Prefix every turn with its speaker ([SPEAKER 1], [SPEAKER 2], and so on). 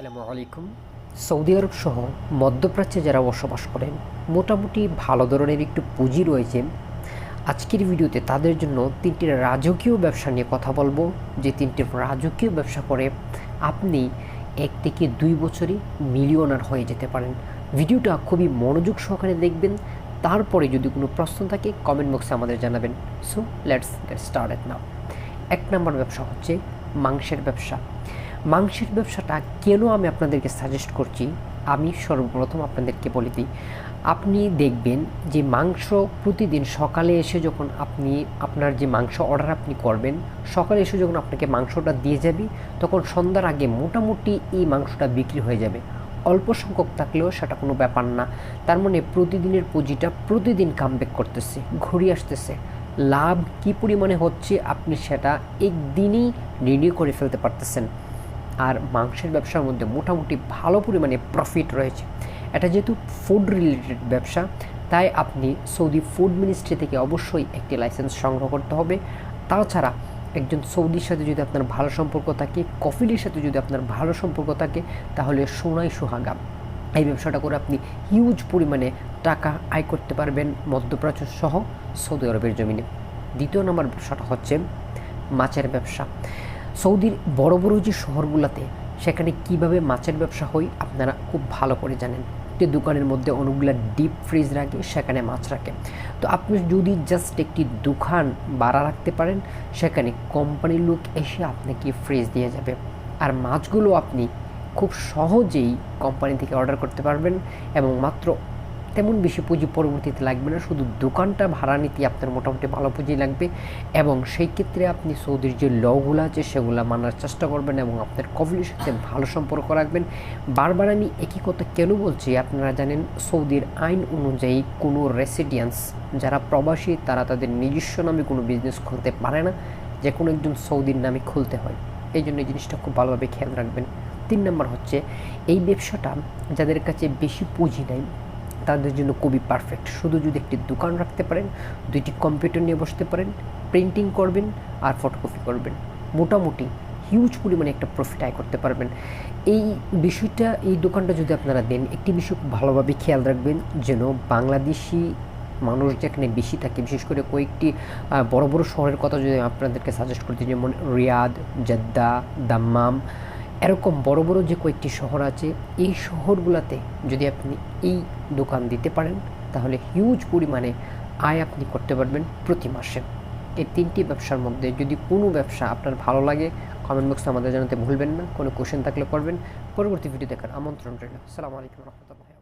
[SPEAKER 1] আসসালামু আলাইকুম। সৌদি আরব সহ মধ্যপ্রাচ্যে যারা বসবাস করেন, মোটামুটি ভালো ধরনের একটু পুঁজি রয়েছে। আজকের ভিডিওতে তাদের জন্য তিনটি রাজকীয় ব্যবসা নিয়ে কথা বলব। যে তিনটি রাজকীয় ব্যবসা করে আপনি এক থেকে দুই বছরই মিলিয়নার হয়ে যেতে পারেন। ভিডিওটা খুবই মনোযোগ সহকারে দেখবেন। তারপরে যদি কোনো প্রশ্ন থাকে কমেন্ট বক্সে আমাদের জানাবেন। So let's get started now এক নম্বর ব্যবসা হচ্ছে মাংসের ব্যবসা। মাংসের ব্যবসাটা কেন আমি আপনাদেরকে সাজেস্ট করছি, আমি সর্বপ্রথম আপনাদেরকে বলে দিই, আপনি দেখবেন যে মাংস প্রতিদিন সকালে এসে যখন আপনি আপনার যে মাংস অর্ডার আপনি করবেন, সকালে এসে যখন আপনাকে মাংসটা দিয়ে যাবে, তখন সন্ধ্যার আগে মোটামুটি এই মাংসটা বিক্রি হয়ে যাবে। অল্প সংখ্যক থাকলেও সেটা কোনো ব্যাপার না। তার মানে প্রতিদিনের পুঁজিটা প্রতিদিন কামব্যাক করতেছে, ঘুরে আসতেছে। লাভ কী পরিমাণে হচ্ছে আপনি সেটা একদিনই রিনিউ করে ফেলতে পারতেছেন। আর মাংসের ব্যবসার মধ্যে মোটামুটি ভালো পরিমাণে প্রফিট রয়েছে। এটা যেহেতু ফুড রিলেটেড ব্যবসা, তাই আপনি সৌদি ফুড মিনিস্ট্রি থেকে অবশ্যই একটি লাইসেন্স সংগ্রহ করতে হবে। তাছাড়া একজন সৌদির সাথে যদি আপনার ভালো সম্পর্ক থাকে কফিলের সাথে যদি আপনার ভালো সম্পর্ক থাকে, তাহলে সোনাই সোহাগা। এই ব্যবসাটা করে আপনি হিউজ পরিমাণে টাকা আয় করতে পারবেন মধ্যপ্রাচ্য সহ সৌদি আরবের জমিনে। দ্বিতীয় নম্বর ব্যবসাটা হচ্ছে মাছের ব্যবসা। সৌদির বড় বড় যে শহরগুলোতে সেখানে কীভাবে মাছের ব্যবসা হয় আপনারা খুব ভালো করে জানেন। একটি দোকানের মধ্যে অনেকগুলো ডিপ ফ্রিজ রাখে, সেখানে মাছ রাখে। তো আপনি যদি জাস্ট একটি দোকান বাড়া রাখতে পারেন, সেখানে কোম্পানির লোক এসে আপনাকে ফ্রিজ দিয়ে যাবে। আর মাছগুলো আপনি খুব সহজেই কোম্পানি থেকে অর্ডার করতে পারবেন এবং মাত্র তেমন বেশি পুঁজি পরবর্তীতে লাগবে না। শুধু দোকানটা, ভাড়া নিতে আপনার মোটামুটি ভালো পুঁজি লাগবে এবং সেই ক্ষেত্রে আপনি সৌদির যে লগুলো আছে সেগুলো মানার চেষ্টা করবেন এবং আপনার কফিলের সাথে ভালো সম্পর্ক রাখবেন। বারবার আমি একই কথা কেন বলছি? আপনারা জানেন, সৌদির আইন অনুযায়ী কোনো রেসিডিয়েন্স যারা প্রবাসী, তারা তাদের নিজস্ব নামে কোনো বিজনেস খুলতে পারে না। যে কোনো একজন সৌদির নামে খুলতে হয়। এই জন্য এই জিনিসটা খুব ভালোভাবে খেয়াল রাখবেন। তিন নম্বর হচ্ছে, এই ব্যবসাটা যাদের কাছে বেশি পুঁজি নেই তাদের জন্য খুবই পারফেক্ট শুধু যদি একটি দোকান রাখতে পারেন, দুইটি কম্পিউটার নিয়ে বসতে পারেন প্রিন্টিং করবেন আর ফটোকপি করবেন। মোটামুটি হিউজ পরিমাণে একটা প্রফিট আয় করতে পারবেন। এই বিষয়টা, এই দোকানটা যদি আপনারা দেন, একটি বিষয় খুব ভালোভাবে খেয়াল রাখবেন, যেন বাংলাদেশি মানুষ যেখানে বেশি থাকে, বিশেষ করে কয়েকটি বড় বড় শহরের কথা যদি আপনাদেরকে সাজেস্ট করতে যেমন রিয়াদ, জেদ্দা, দাম্মাম এরকম বড় বড় যে কয়েকটি শহর আছে, এই শহরগুলোতে যদি আপনি এই দোকান দিতে পারেন, তাহলে হিউজ পরিমাণে আয় আপনি করতে পারবেন প্রতি মাসে। এই তিনটি ব্যবসার মধ্যে যদি কোনো ব্যবসা আপনার ভালো লাগে কমেন্ট বক্সে আমাদের জানাতে ভুলবেন না, কোনো কোশ্চেন থাকলে করবেন। পরবর্তী ভিডিও দেখার আমন্ত্রণ রইল। সালামু আলাইকুম রহমতুল্লাহ